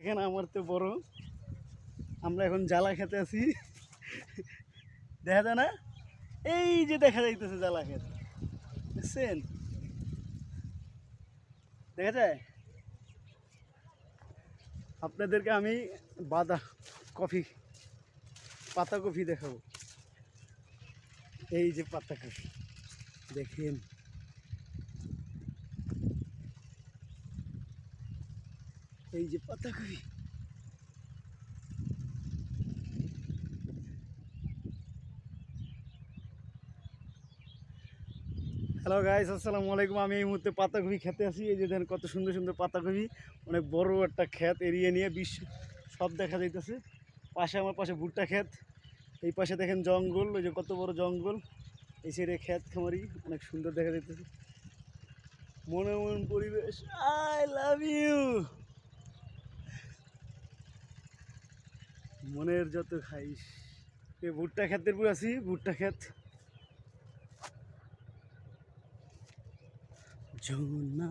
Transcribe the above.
এখানে আমার তো বড়। আমরা এখন জ্বালা খেতে আছি। দেখা যায় না? এই যে দেখা যাইতেছে জ্বালা খেত। বুঝছেন দেখা যায়? আপনাদেরকে আমি বাদা কফি, পাতা কফি দেখাবো। এই যে পাতা কফি, দেখেন। এই যে পাতা কফি হ্যালো গাইস আসসালামু আলাইকুম। আমি এই মুহূর্তে পাতাকপি খেতে আসি। এই যে দেখেন কত সুন্দর সুন্দর পাতাকপি অনেক বড় একটা ক্ষেত এরিয়া নিয়ে বিশ্ব সব দেখা যাইতেছে। পাশে আমার পাশে ভুট্টা ক্ষেত। এই পাশে দেখেন জঙ্গল, ওই যে কত বড় জঙ্গল। এই সাইডে ক্ষেত খামারি, অনেক সুন্দর দেখা যাইতেছে। মনে মন পরিবেশ আই লাভ ইউ মনের যত খাইস এ ভুট্টা ক্ষেতের পুরো আছি ভুট্টা খেত যমুনা